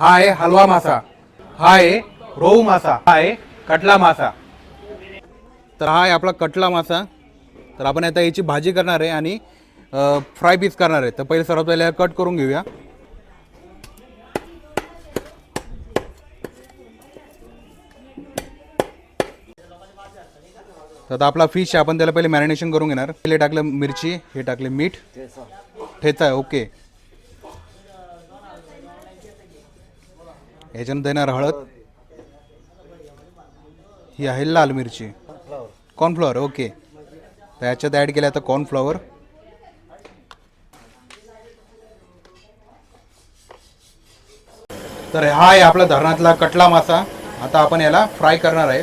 हा आहे हलवा मासा. हा आहे रोहू मासा. हा आहे कटला मासा. तर हा आहे आपला कटला मासा. तर आपण आता याची भाजी करणार आहे आणि फ्राय पीस करणार आहे. तर पहिले सर्वात पहिले कट करून घेऊया. तर आता आपला फिश आहे. आपण त्याला पहिले मॅरिनेशन करून घेणार. पहिले टाकलं मिरची हे टाकले मीठ. ठेचा. आहे ओके. याच्यानंतर येणार हळद? ही आहे लाल मिरची. कॉर्नफ्लॉवर ओके तर याच्यात ॲड केलं आता कॉर्नफ्लॉवर तर हा आहे आपला धरणातला कटला मासा. आता आपण याला फ्राय करणार आहे.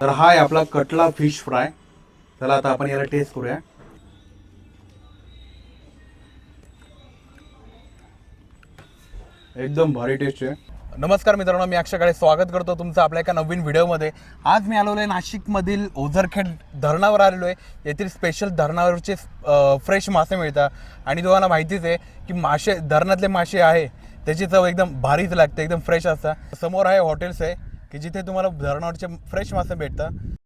तर हा आहे आपला कटला फिश फ्राय. चला आता आपण याला टेस्ट करूया. एकदम भारी टेस्ट आहे. नमस्कार मित्रांनो मी अक्षय स्वागत करतो तुमचं आपल्या एका नवीन व्हिडिओमध्ये. आज मी आलेलो आहे नाशिकमधील ओझरखेड धरणावर आलेलो आहे. येथील स्पेशल धरणावरचे फ्रेश मासे मिळतात. आणि तुम्हाला माहितीच आहे की मासे धरणातले मासे आहे. त्याची चव एकदम भारीच लागते एकदम फ्रेश असतात समोर आहे हॉटेल्स आहे की जिथे तुम्हाला धरणावरचे फ्रेश मासे भेटतात.